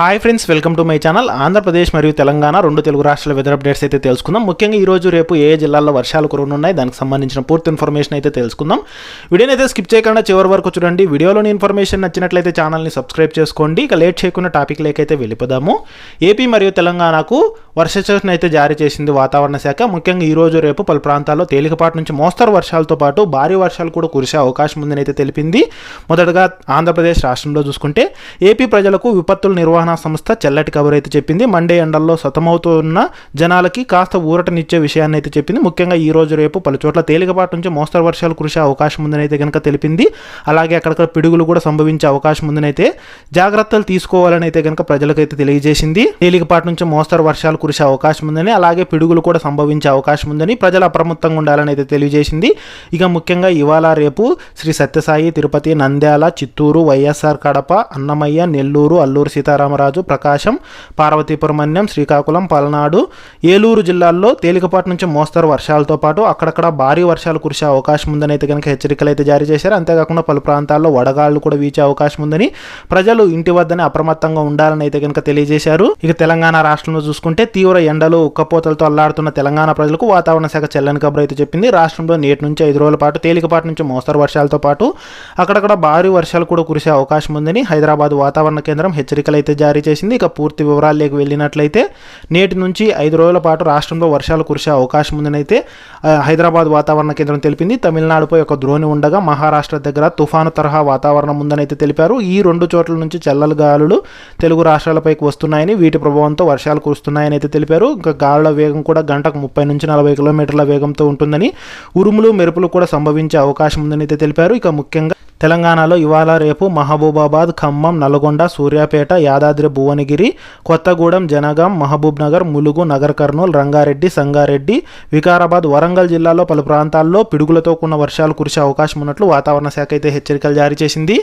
Hi friends welcome to my channel Andhra Pradesh మరియు తెలంగాణ రెండు తెలుగు రాష్ట్రాల వెదర్ అప్డేట్స్ అయితే తెలుసుకుందాం. ముఖ్యంగా ఈ రోజు రేపు ఏ జిల్లాల్లో వర్షాలు కురవనున్నాయి దానికి సంబంధించిన పూర్తి ఇన్ఫర్మేషన్ అయితే తెలుసుకుందాం. వీడియోని అయితే స్కిప్ చేయకుండా చివరి వరకు చూడండి. వీడియోలోని ఇన్ఫర్మేషన్ నచ్చినట్లయితే ఛానల్ని సబ్స్క్రైబ్ చేసుకోండి. ఇక లేట్ చేయకుండా టాపిక్ లేకైతే వెళ్ళిపోదాము. ఏపీ మరియు తెలంగాణకు వర్ష సూచన అయితే జారీ చేసింది వాతావరణ శాఖ. ముఖ్యంగా ఈ రోజు రేపు పలు ప్రాంతాల్లో తేలికపాటి నుంచి మోస్తరు వర్షాలతో పాటు భారీ వర్షాలు కూడా కురిసే అవకాశం ఉందని అయితే తెలిపింది. మొదటగా ఆంధ్రప్రదేశ్ రాష్ట్రంలో చూసుకుంటే ఏపీ ప్రజలకు విపత్తుల నిర్వహణ సంస్థ చెల్లటి కబురు అయితే చెప్పింది. మండే ఎండల్లో సతమవుతున్న జనాలకి కాస్త ఊరటనిచ్చే విషయాన్ని అయితే చెప్పింది. ముఖ్యంగా ఈ రోజు రేపు పలు చోట్ల తేలికపాటి నుంచి మోస్తరు వర్షాలు కురిసే అవకాశం ఉందని అయితే కనుక తెలిపింది. అలాగే అక్కడక్కడ పిడుగులు కూడా సంభవించే అవకాశం ఉందని అయితే జాగ్రత్తలు తీసుకోవాలని అయితే కనుక ప్రజలకైతే తెలియజేసింది. తేలికపాటి నుంచి మోస్తరు వర్షాలు కురిసే అవకాశం ఉందని అలాగే పిడుగులు కూడా సంభవించే అవకాశం ఉందని ప్రజలు అప్రమత్తంగా ఉండాలని అయితే తెలియజేసింది. ఇక ముఖ్యంగా ఇవాళ రేపు శ్రీ సత్యసాయి తిరుపతి నంద్యాల చిత్తూరు వైఎస్ఆర్ కడప అన్నమయ్య నెల్లూరు అల్లూరు సీతారామరాజు ప్రకాశం పార్వతీపురమన్యం శ్రీకాకుళం పల్నాడు ఏలూరు జిల్లాల్లో తేలికపాటి నుంచి మోస్తరు వర్షాలతో పాటు అక్కడక్కడ భారీ వర్షాలు కురిసే అవకాశం ఉందని అయితే కనుక హెచ్చరికలు అయితే జారీ చేశారు. అంతేకాకుండా పలు ప్రాంతాల్లో వడగాళ్ళు కూడా వీచే అవకాశం ఉందని ప్రజలు ఇంటి వద్దనే అప్రమత్తంగా ఉండాలని అయితే కనుక తెలియజేశారు. ఇక తెలంగాణ రాష్ట్రంలో చూసుకుంటే తీవ్ర ఎండలు ఉక్కపోతలతో అల్లాడుతున్న తెలంగాణ ప్రజలకు వాతావరణ శాఖ చెల్లని కబురు అయితే చెప్పింది. రాష్ట్రంలో నేటి నుంచి ఐదు రోజుల పాటు తేలికపాటి నుంచి మోస్తరు వర్షాలతో పాటు అక్కడక్కడ భారీ వర్షాలు కూడా కురిసే అవకాశం ఉందని హైదరాబాద్ వాతావరణ కేంద్రం హెచ్చరికలు అయితే జారీ చేసింది. ఇక పూర్తి వివరాల్లోకి వెళ్ళినట్లయితే నేటి నుంచి ఐదు రోజుల పాటు రాష్ట్రంలో వర్షాలు కురిసే అవకాశం ఉందని అయితే హైదరాబాద్ వాతావరణ కేంద్రం తెలిపింది. తమిళనాడుపై ఒక ద్రోణి ఉండగా మహారాష్ట్ర దగ్గర తుఫాను తరహా వాతావరణం ఉందని అయితే తెలిపారు. ఈ రెండు చోట్ల నుంచి చల్లల గాలులు తెలుగు రాష్ట్రాలపైకి వస్తున్నాయని వీటి ప్రభావంతో వర్షాలు కురుస్తున్నాయని అయితే తెలిపారు. ఇంకా గాలుల వేగం కూడా గంటకు ముప్పై నుంచి నలభై కిలోమీటర్ల వేగంతో ఉంటుందని ఉరుములు మెరుపులు కూడా సంభవించే అవకాశం ఉందని అయితే తెలిపారు. ఇక ముఖ్యంగా తెలంగాణలో ఇవాళ రేపు మహబూబాబాద్ ఖమ్మం నల్గొండ సూర్యాపేట యాదాద్రి భువనగిరి కొత్తగూడెం జనగాం మహబూబ్ నగర్ ములుగు నగర్ కర్నూలు రంగారెడ్డి సంగారెడ్డి వికారాబాద్ వరంగల్ జిల్లాలో పలు ప్రాంతాల్లో పిడుగులతో కూడిన వర్షాలు కురిసే అవకాశం ఉన్నట్లు వాతావరణ శాఖ అయితే హెచ్చరికలు జారీ చేసింది.